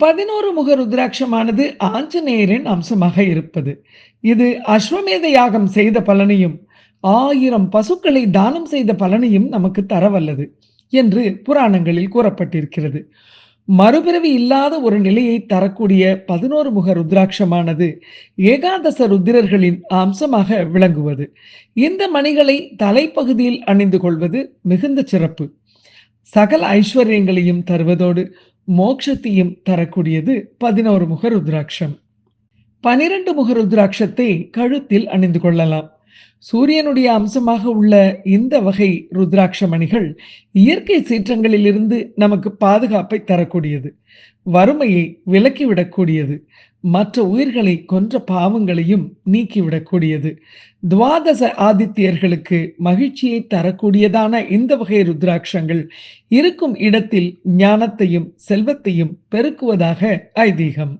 பதினோரு முக ருத்ராட்சமானது ஆஞ்சநேயரின் அம்சமாக இருப்பது. இது அஸ்வமேத யாகம் செய்த பலனையும் ஆயிரம் பசுக்களை தானம் செய்த பலனையும் நமக்கு தரவல்லது என்று புராணங்களில் கூறப்பட்டிருக்கிறது. மறுபிறவி இல்லாத ஒரு நிலையை தரக்கூடிய பதினோரு முக ருத்ராட்சமானது ஏகாதச ருத்திரர்களின் அம்சமாக விளங்குவது. இந்த மணிகளை தலைப்பகுதியில் அணிந்து கொள்வது மிகுந்த சிறப்பு. சகல ஐஸ்வர்யங்களையும் தருவதோடு மோட்சத்தையும் தரக்கூடியது பதினோரு முக ருத்ராட்சம். பனிரெண்டு முக ருத்ராட்சத்தை கழுத்தில் அணிந்து கொள்ளலாம். சூரியனுடைய அம்சமாக உள்ள இந்த வகை ருத்ராட்ச மணிகள் இயற்கை சீற்றங்களிலிருந்து நமக்கு பாதுகாப்பை தரக்கூடியது. வறுமையை விலக்கிவிடக்கூடியது. மற்ற உயிர்களை கொன்ற பாவங்களையும் நீக்கிவிடக்கூடியது. துவாதச ஆதித்யர்களுக்கு மகிழ்ச்சியை தரக்கூடியதான இந்த வகை ருத்ராட்சங்கள் இருக்கும் இடத்தில் ஞானத்தையும் செல்வத்தையும் பெருக்குவதாக ஐதீகம்.